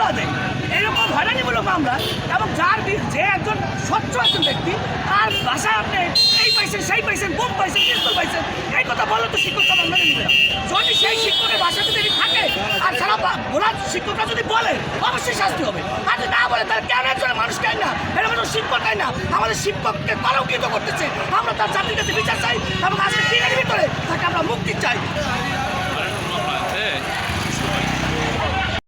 অপরাধে। এরকম হয়রানিমূলক মামলা এবং যার যে একজন স্বচ্ছ একজন ব্যক্তি, তার ভাষায় আপনি এই পাইছেন, সেই পাইছেন, বোম পাইছেন, পিস্তল পাইছেন, এই কথা বললে তো শিক্ষক সব আমরা নেবে যদি সেই শিক্ষকের ভাষা যদি থাকে, আর সারা ঘোড়া শিক্ষকরা যদি বলে, অবশ্যই শাস্তি হবে। আর যদি না বলে, তাহলে কেন একজন মানুষ কেন না? এরকম শিক্ষক কেন না। আমাদের শিক্ষককে কলঙ্কিত করতেছে। আমরা তার জাতির কাছে বিচার চাই এবং আজকে